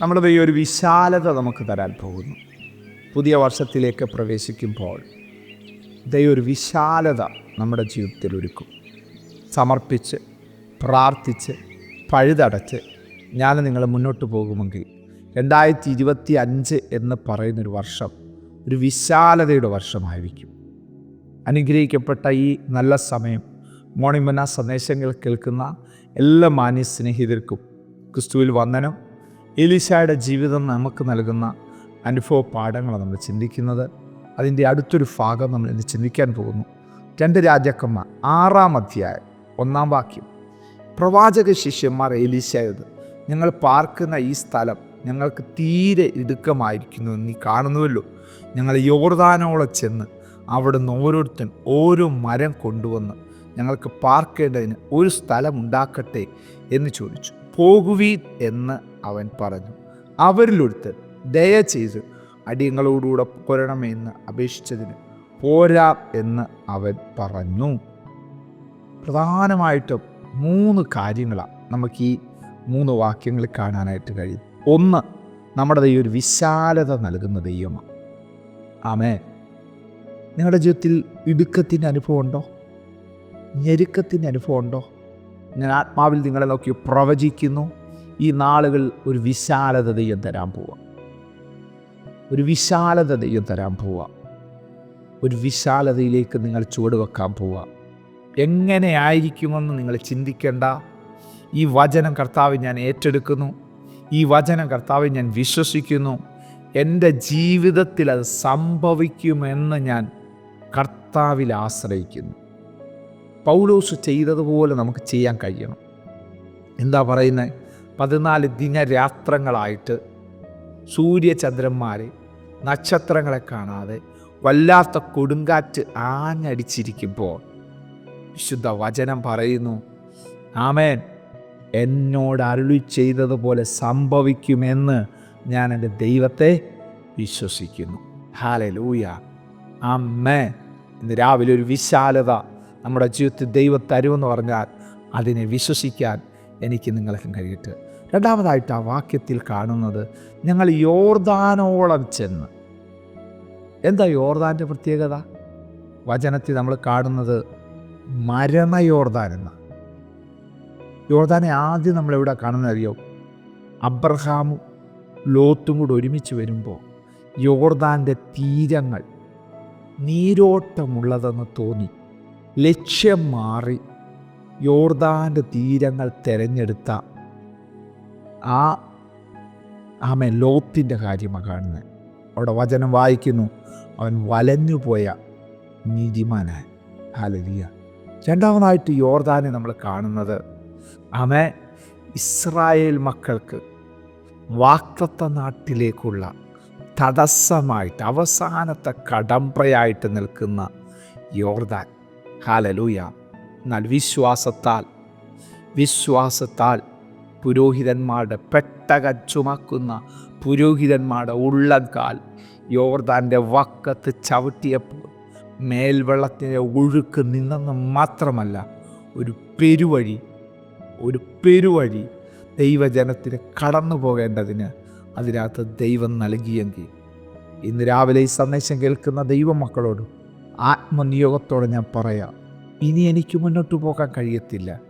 നമ്മുടെ ദൈവം ഒരു വിശാലത നമുക്ക് തരാൻ പോകുന്നു. പുതിയ വർഷത്തിലേക്ക് പ്രവേശിക്കുമ്പോൾ ദൈവം ഒരു വിശാലത നമ്മുടെ ജീവിതത്തിൽ ഒരുക്കും. സമർപ്പിച്ച് പ്രാർത്ഥിച്ച് പഴുതടച്ച് ഞാൻ നിങ്ങൾ മുന്നോട്ട് പോകുമെങ്കിൽ രണ്ടായിരത്തി ഇരുപത്തി അഞ്ച് എന്ന് പറയുന്നൊരു വർഷം ഒരു വിശാലതയുടെ വർഷമായിരിക്കും. അനുഗ്രഹിക്കപ്പെട്ട ഈ നല്ല സമയം മോണിമന സന്ദേശങ്ങൾ കേൾക്കുന്ന എല്ലാ മാന്യ സ്നേഹിതർക്കും ക്രിസ്തുവിൽ വന്ദനം. എലിശായുടെ ജീവിതം നമുക്ക് നൽകുന്ന അനുഭവ പാഠങ്ങളാണ് നമ്മൾ ചിന്തിക്കുന്നത്. അതിന്റെ അടുത്തൊരു ഭാഗം നമ്മൾ ഇന്ന് ചിന്തിക്കാൻ പോകുന്നു. രണ്ട് രാജാക്കന്മാർ ആറാം അധ്യായം ഒന്നാം വാക്യം. പ്രവാചക ശിഷ്യന്മാർ എലീശായത് ഞങ്ങൾ പാർക്കുന്ന ഈ സ്ഥലം ഞങ്ങൾക്ക് തീരെ ഇടുക്കമായിരിക്കുന്നു നീ കാണുന്നുവല്ലോ. ഞങ്ങൾ യോർദാനോളം ചെന്ന് അവിടുന്ന് ഓരോരുത്തൻ ഓരോ മരം കൊണ്ടുവന്ന് ഞങ്ങൾക്ക് പാർക്കേണ്ടതിന് ഒരു സ്ഥലം ഉണ്ടാക്കട്ടെ എന്ന് ചോദിച്ചു. പോകുവീൻ എന്ന് അവൻ പറഞ്ഞു. അവരിലൊരുത്തൻ ദയ ചെയ്ത് അടിയങ്ങളോടുകൂടെ പോരണമെന്ന് അപേക്ഷിച്ചതിന് പോരാ എന്ന് അവൻ പറഞ്ഞു. പ്രധാനമായിട്ടും മൂന്ന് കാര്യങ്ങളാണ് നമുക്ക് ഈ മൂന്ന് വാക്യങ്ങൾ കാണാനായിട്ട് കഴിയും. ഒന്ന് നമ്മുടെ ദൈവം ഒരു വിശാലത നൽകുന്ന ദൈവമാണ് ആമേ നിങ്ങളുടെ ജീവിതത്തിൽ ഇടുക്കത്തിന്റെ അനുഭവം ഉണ്ടോ? ഞെരുക്കത്തിന്റെ അനുഭവം ഉണ്ടോ? ഞാൻ ആത്മാവിൽ നിങ്ങളെ നോക്കി പ്രവചിക്കുന്നു. ഈ നാളുകൾ ഒരു വിശാലത ദൈവം തരാൻ പോവാം. ഒരു വിശാലത ദൈവം തരാൻ പോവാം. ഒരു വിശാലതയിലേക്ക് നിങ്ങൾ ചുവടുവെക്കാൻ പോവാം. എങ്ങനെ ആയിരിക്കുമെന്ന് നിങ്ങൾ ചിന്തിക്കേണ്ട. ഈ വചനം കർത്താവ് ഞാൻ ഏറ്റെടുക്കുന്നു. ഈ വചനം കർത്താവ് ഞാൻ വിശ്വസിക്കുന്നു. എന്റെ ജീവിതത്തിൽ അത് സംഭവിക്കുമെന്ന് ഞാൻ കർത്താവിൽ ആശ്രയിക്കുന്നു. പൗലോസ് ചെയ്തതുപോലെ നമുക്ക് ചെയ്യാൻ കഴിയണം. എന്താ പറയുന്നത് പതിനാല് ദിനരാത്രങ്ങളായിട്ട് സൂര്യചന്ദ്രന്മാരെ നക്ഷത്രങ്ങളെ കാണാതെ വല്ലാത്ത കൊടുങ്കാറ്റ് ആഞ്ഞടിച്ചിരിക്കുമ്പോൾ വിശുദ്ധ വചനം പറയുന്നു ആമേൻ. എന്നോട് അരുളി ചെയ്തതുപോലെ സംഭവിക്കുമെന്ന് ഞാൻ എന്റെ ദൈവത്തെ വിശ്വസിക്കുന്നു. ഹാലെ ലൂയ അമ്മേ ഇന്ന് രാവിലെ ഒരു വിശാലത നമ്മുടെ ജീവിതത്തിൽ ദൈവം തരുമെന്ന് പറഞ്ഞാൽ അതിനെ വിശ്വസിക്കാൻ എനിക്ക് നിങ്ങൾക്കും കഴിയട്ടെ. രണ്ടാമതായിട്ട് ആ വാക്യത്തിൽ കാണുന്നത് ഞങ്ങൾ യോർദാനോളം ചെന്ന്. എന്താ യോർദാന്റെ പ്രത്യേകത? വചനത്തിൽ നമ്മൾ കാണുന്നത് മരണ യോർദാൻ എന്ന. യോർദാനെ ആദ്യം നമ്മളെവിടെ കാണുന്നത് അറിയോ? അബ്രഹാമും ലോത്തും കൂടെ ഒരുമിച്ച് വരുമ്പോൾ യോർദാന്റെ തീരങ്ങൾ നീരോട്ടമുള്ളതെന്ന് തോന്നി. ലക്ഷ്യം മാറി യോർദാന്റെ തീരങ്ങൾ തിരഞ്ഞെടുത്ത ആ ആമേ ലോത്തിന്റെ കാര്യമാണ് കാണുന്നത് അവിടെ വചനം വായിക്കുന്നു. അവൻ വലഞ്ഞുപോയ നീതിമാനായ. ഹാലലിയ രണ്ടാമതായിട്ട് യോർദാനെ നമ്മൾ കാണുന്നത്. ആമേ ഇസ്രായേൽ മക്കൾക്ക് വാക്തത്വ നാട്ടിലേക്കുള്ള തടസ്സമായിട്ട് അവസാനത്തെ കടമ്പയായിട്ട് നിൽക്കുന്ന യോർദാൻ. ഹാലലൂയ. എന്നാൽ വിശ്വാസത്താൽ വിശ്വാസത്താൽ പുരോഹിതന്മാരുടെ പെട്ടക ചുമക്കുന്ന പുരോഹിതന്മാരുടെ ഉള്ളക്കാൽ യോർദാന്റെ വക്കത്ത് ചവിട്ടിയപ്പോൾ മേൽവെള്ളത്തിന്റെ ഒഴുക്ക് നിന്നെന്ന് മാത്രമല്ല ഒരു പെരുവഴി ഒരു പെരുവഴി ദൈവജനത്തിന് കടന്നു പോകേണ്ടതിന് അതിനകത്ത് ദൈവം നൽകിയെങ്കിൽ. ഇന്ന് രാവിലെ ഈ സന്ദേശം കേൾക്കുന്ന ദൈവമക്കളോട് ആത്മനിയോഗത്തോടെ ഞാൻ പറയാം ഇനി എനിക്ക് മുന്നോട്ട് പോകാൻ കഴിയത്തില്ല.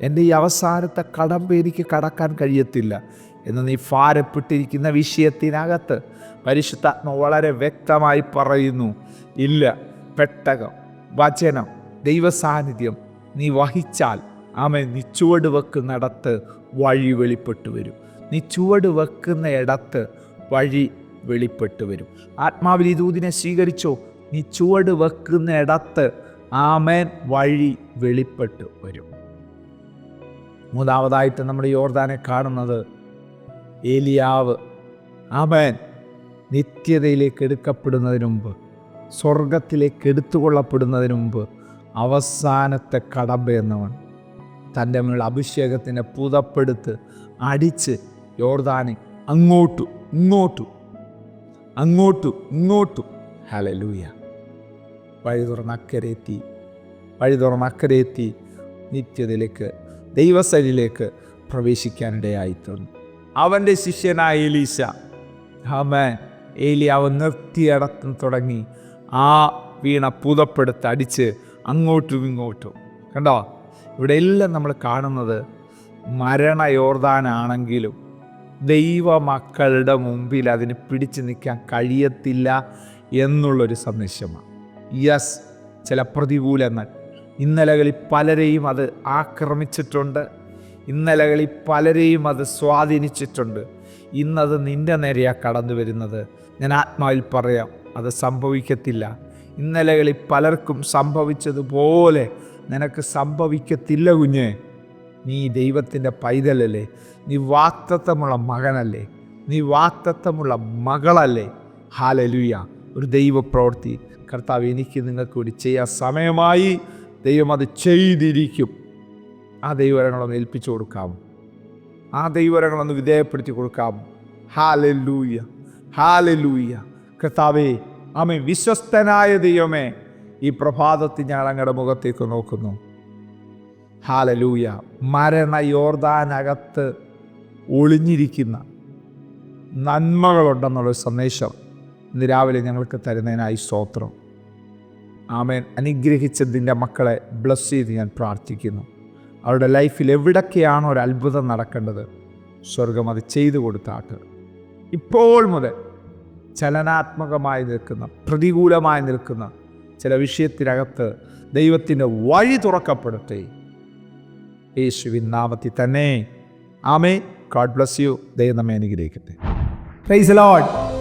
എന്റെ ഈ അവസാനത്തെ കടമ്പ് എനിക്ക് കടക്കാൻ കഴിയത്തില്ല എന്ന് നീ ഭാരപ്പെട്ടിരിക്കുന്ന വിഷയത്തിനകത്ത് പരിശുദ്ധാത്മ വളരെ വ്യക്തമായി പറയുന്നു. ഇല്ല പെട്ടകം വചനം ദൈവസാന്നിധ്യം നീ വഹിച്ചാൽ ആമ നീ ചുവട് വെക്കുന്നിടത്ത് വഴി വെളിപ്പെട്ടു വരും. നീ ചുവട് വെക്കുന്ന ഇടത്ത് വഴി വെളിപ്പെട്ടു വരും. ആത്മാവിൽ ഈ ദൂതിനെ സ്വീകരിച്ചോ? നീ ചുവട് വെക്കുന്ന ഇടത്ത് ആമേൻ വഴി വെളിപ്പെട്ട് വരും. മൂന്നാമതായിട്ട് നമ്മുടെ യോർദാനെ കാണുന്നത് ഏലിയാവ്. ആമേൻ. നിത്യതയിലേക്ക് എടുക്കപ്പെടുന്നതിന് മുമ്പ് സ്വർഗത്തിലേക്ക് എടുത്തുകൊള്ളപ്പെടുന്നതിന് മുമ്പ് അവസാനത്തെ കടമ്പ എന്നവൻ തന്റെ മേൽ അഭിഷേകത്തിനെ പുതപ്പെടുത്ത് അടിച്ച് യോർദാനെ അങ്ങോട്ടും ഇങ്ങോട്ടും അങ്ങോട്ടും ഇങ്ങോട്ടും. ഹലലൂയ വഴി തുറന്ന് അക്കരെ എത്തി വഴി തുറന്ന് അക്കരെ എത്തി നിത്യതയിലേക്ക് ദൈവസലിലേക്ക് പ്രവേശിക്കാനിടയായിട്ടുണ്ട് അവന്റെ ശിഷ്യനായ എലീശ ആമേ ഏലിയാവ് നിർത്തിയടത്തും തുടങ്ങി ആ വീണ പുതപ്പെടുത്ത് അടിച്ച് അങ്ങോട്ടും ഇങ്ങോട്ടും. കണ്ടോ? ഇവിടെ എല്ലാം നമ്മൾ കാണുന്നത് മരണയോർദാനാണെങ്കിലും ദൈവമക്കളുടെ മുമ്പിൽ അതിന് പിടിച്ചു നിൽക്കാൻ കഴിയത്തില്ല എന്നുള്ളൊരു സന്ദേശമാണ്. യെസ് ചില പ്രതികൂലങ്ങൾ. ഇന്നലകളിൽ പലരെയും അത് ആക്രമിച്ചിട്ടുണ്ട്. ഇന്നലകളിൽ പലരെയും അത് സ്വാധീനിച്ചിട്ടുണ്ട്. ഇന്നത് നിന്റെ നേരെയാണ് കടന്നു വരുന്നത്. ഞാൻ ആത്മാവിൽ പറയാം അത് സംഭവിക്കത്തില്ല. ഇന്നലകളിൽ പലർക്കും സംഭവിച്ചതുപോലെ നിനക്ക് സംഭവിക്കത്തില്ല കുഞ്ഞേ. നീ ദൈവത്തിന്റെ പൈതലല്ലേ? നീ വാക്തത്വമുള്ള മകനല്ലേ? നീ വാക്തത്വമുള്ള മകളല്ലേ? ഹാലലുയ. ഒരു ദൈവപ്രവൃത്തി. കർത്താവ് എനിക്ക് നിങ്ങൾക്ക് കൂടി ചെയ്യാൻ സമയമായി. ദൈവം അത് ചെയ്തിരിക്കും. ആ ദൈവരങ്ങളൊന്ന് ഏൽപ്പിച്ചു കൊടുക്കാം. ആ ദൈവരങ്ങളൊന്ന് വിധേയപ്പെടുത്തി കൊടുക്കാം. ഹാലലൂയ ഹാലലൂയ കർത്താവേ ആമേ വിശ്വസ്തനായ ദൈവമേ ഈ പ്രഭാതത്തിൽ ഞാൻ അങ്ങയുടെ മുഖത്തേക്ക് നോക്കുന്നു. ഹാലലൂയ മരണ യോർദാനകത്ത് ഒളിഞ്ഞിരിക്കുന്ന നന്മകളുണ്ടെന്നുള്ളൊരു സന്ദേശം. ഇന്ന് രാവിലെ ഞങ്ങൾക്ക് തരുന്നതിനായി സ്തോത്രം. ആമേൻ. അനുഗ്രഹിച്ചതിന്റെ മക്കളെ ബ്ലസ് ചെയ്ത് ഞാൻ പ്രാർത്ഥിക്കുന്നു. അവരുടെ ലൈഫിൽ എവിടൊക്കെയാണോ ഒരു അത്ഭുതം നടക്കേണ്ടത്? സ്വർഗം അത് ചെയ്തു കൊടുത്താട്ട് ഇപ്പോൾ മുതൽ ചലനാത്മകമായി നിൽക്കുന്ന പ്രതികൂലമായി നിൽക്കുന്ന ചില വിഷയത്തിനകത്ത് ദൈവത്തിന്റെ വഴി തുറക്കപ്പെടട്ടെ യേശുവിൻ നാമത്തിൽ തന്നെ. ആമേ ഗോഡ് ബ്ലസ് യു ദൈവം നമ്മെ അനുഗ്രഹിക്കട്ടെ. Price load